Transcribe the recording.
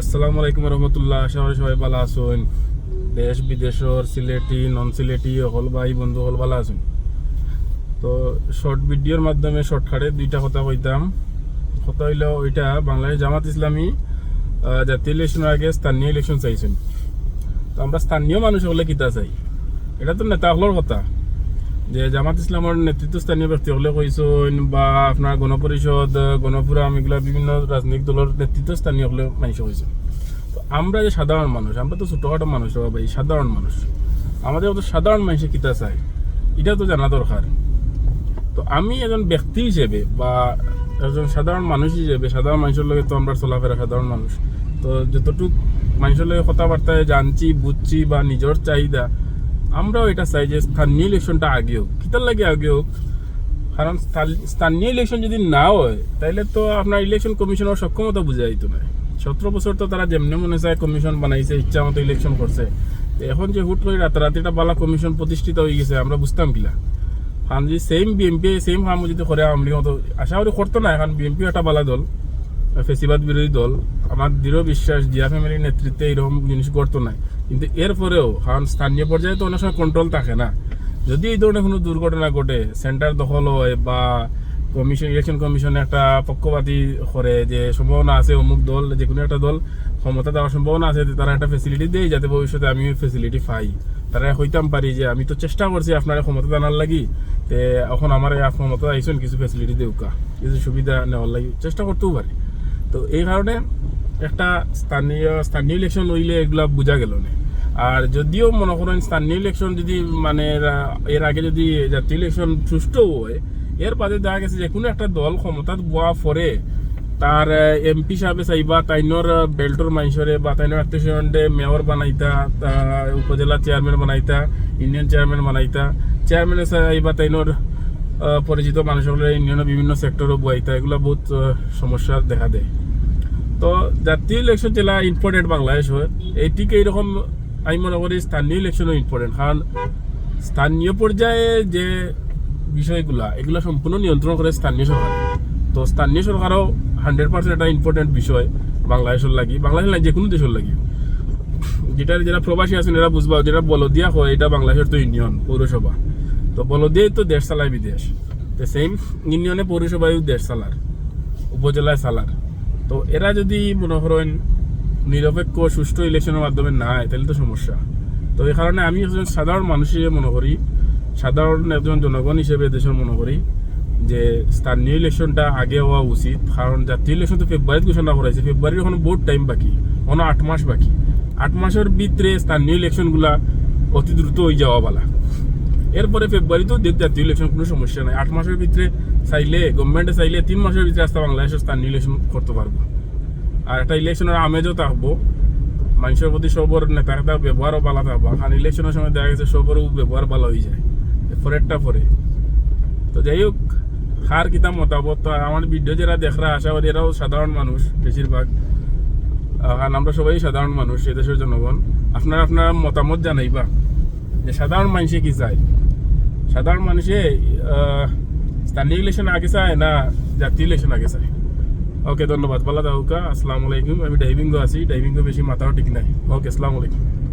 আসসালামু আলাইকুম রহমতুল্লাহ, আশা করি সবাই ভালো আছেন। দেশ বিদেশর সিলেটি, নন সিলেটি হল ভাই বন্ধু হল ভালো আছেন। তো শর্ট ভিডিওর মাধ্যমে শর্টকাটে দুইটা কথা কইতাম। কথা হইল ওইটা, বাংলাদেশ জামাত ইসলামী জাতীয় ইলেকশনের আগে স্থানীয় ইলেকশন চাইছেন। তো আমরা স্থানীয় মানুষ হলে কিতা চাই? এটা তো নেতা হলোর কথা। যে জামাত ইসলামের নেতৃত্ব স্থানীয় ব্যক্তি হলে কইছেন বা আপনার গণপরিষদ গণফোরাম এগুলা বিভিন্ন রাজনৈতিক দলের নেতৃত্ব স্থানীয় হলে মানুষ হয়েছে তো আমরা যে সাধারণ মানুষ, আমরা তো ছোটখাটো মানুষ এই সাধারণ মানুষ। আমাদের মতো সাধারণ মানুষে কিতা চাই, এটা তো জানা দরকার। তো আমি একজন ব্যক্তি হিসেবে বা একজন সাধারণ মানুষ হিসেবে, সাধারণ মানুষের লগে তো আমরা চলাফেরা সাধারণ মানুষ। তো যতটুক মানুষের লগে কথাবার্তায় জানছি, বুঝছি বা নিজের চাহিদা আমরাও এটা চাই যে স্থানীয় ইলেকশনটা আগে হোক। কিতার লাগে আগে হোক? কারণ স্থানীয় ইলেকশন যদি না হয় তাহলে তো আপনার ইলেকশন কমিশনের সক্ষমতা বুঝা যাইতো না সতেরো বছর তো তারা যেমনি মনে চায় কমিশন বানাইছে, ইচ্ছা মতো ইলেকশন করছে। এখন যে হুট করে রাতারাতি একটা বালা কমিশন প্রতিষ্ঠিত হয়ে গেছে, আমরা বুঝতাম কিলা। কারণ যদি সেম বিএমপি সেম কাম যদি করে আওয়ামী লীগ মতো আশা করি করতো না। এখন বিএমপি একটা বালা দল, ফেসিবাদ বিরোধী দল। আমার দৃঢ় বিশ্বাস, জিয়া ফ্যামিলির নেতৃত্বে এরকম জিনিস করতো না কিন্তু এরপরেও কারণ স্থানীয় পর্যায়ে তো অনেক সময় কন্ট্রোল থাকে না। যদি এই ধরনের কোনো দুর্ঘটনা ঘটে সেন্টার দখল হয় বা কমিশন ইলেকশন কমিশনে একটা পক্ষপাতি করে যে সম্ভাবনা আছে অমুক দল যে কোনো একটা দল ক্ষমতা দেওয়ার সম্ভাবনা আছে তারা একটা ফেসিলিটি দেয় যাতে ভবিষ্যতে আমি ফেসিলিটি পাই। তারা হইতাম পারি যে আমি তো চেষ্টা করছি আপনার ক্ষমতা জানার লাগি, তে এখন আমার ক্ষমতা আইসুন কিছু ফেসিলিটি দেউকা। কিছু সুবিধা নেওয়ার লাগি চেষ্টা করতেও পারি তো এই কারণে একটা স্থানীয় স্থানীয় ইলেকশন হইলে এগুলা বোঝা গেল না? আর যদিও মনে করেন স্থানীয় ইলেকশন যদি মানে এর আগে যদি জাতীয় ইলেকশন সুষ্ঠু হয়, এর বাদে দেখা গেছে যে কোনো একটা দল ক্ষমতাত বোয়া পরে তার এমপি সাহেবে চাইবা তাইনর বেল্টর মাইসরে বা তাইনর আত্মীয় মেয়র বানাইতা উপজেলা চেয়ারম্যান বানাইতা ইউনিয়ন চেয়ারম্যান বানাইতা চেয়ারম্যানে চাইবা তাইনর পরিচিত মানুষগুলো ইউনিয়নের বিভিন্ন সেক্টরও বইতা এগুলো বহুত সমস্যা দেখা দেয়। তো জাতীয় ইলেকশন জেলা ইম্পর্টেন্ট বাংলাদেশ হয়, এইটিকে এইরকম আমি মনে করি স্থানীয় ইলেকশনও ইম্পর্টেন্ট কারণ স্থানীয় পর্যায়ে যে বিষয়গুলা, এগুলো সম্পূর্ণ নিয়ন্ত্রণ করে স্থানীয় সরকার। তো স্থানীয় সরকারও হান্ড্রেড পার্সেন্ট একটা ইম্পর্টেন্ট বিষয় বাংলাদেশের লাগি, বাংলাদেশের লাগে যে কোনো দেশের লাগি। যেটা যারা প্রবাসী আছেন, এরা বুঝবা, যেটা বলদিয়া হয় এটা বাংলাদেশের তো ইউনিয়ন পৌরসভা। তো বলদিয়াই তো দেশ চালায় বিদেশ। তো সেম ইউনিয়নে পৌরসভায়ও দেশ চালার, উপজেলায় চালার। তো এরা যদি মনে করেন নিরপেক্ষ সুষ্ঠু ইলেকশনের মাধ্যমে নাই তাহলে তো সমস্যা। তো এই কারণে আমি একজন সাধারণ মানুষ হিসেবে মনে করি, সাধারণ একজন জনগণ হিসেবে দেশের মনে করি, যে স্থানীয় ইলেকশনটা আগে হওয়া উচিত, কারণ জাতীয় ইলেকশন তো ফেব্রুয়ারিতে ঘোষণা করেছে ফেব্রুয়ারির এখন বহুত টাইম বাকি কোনো আট মাস বাকি। আট মাসের ভিতরে স্থানীয় ইলেকশনগুলা অতি দ্রুত হয়ে যাওয়া বালা। এরপরে ফেব্রুয়ারিতেও দেখ জাতীয় ইলেকশন কোনো সমস্যা নাই। আট মাসের ভিতরে চাইলে গভর্নমেন্টে চাইলে তিন মাসের ভিতরে আসতে বাংলাদেশের স্থানীয় ইলেকশন করতে পারব। আর একটা ইলেকশনের আমেজও থাকব। মানুষের প্রতি সবর নেতা নেতা ব্যবহারও ভালো থাকব। কারণ ইলেকশনের সময় দেখা গেছে সবরও ব্যবহার ভালো হয়ে যায়। পরেরটা পরে। তো যাই হোক কার কিতাব মতামত? আমার ভিডিও যারা দেখরা, আশা করি এরাও সাধারণ মানুষ বেশিরভাগ। কারণ আমরা সবাই সাধারণ মানুষ এদেশের জনগণ। আপনারা আপনার মতামত জানাইবা যে সাধারণ মানুষে কি চায়? সাধারণ মানুষে স্থানীয় ইলেকশন আগে চায় না জাতীয় ইলেকশন আগে চায়? ওকে ধন্যবাদ। ভালো থাকুকা আসসালামু আলাইকুম। আমি ডাইভিংও আছি, ডাইভিংও বেশি মাথাও ঠিক নাই। ওকে আসসালামু আলাইকুম।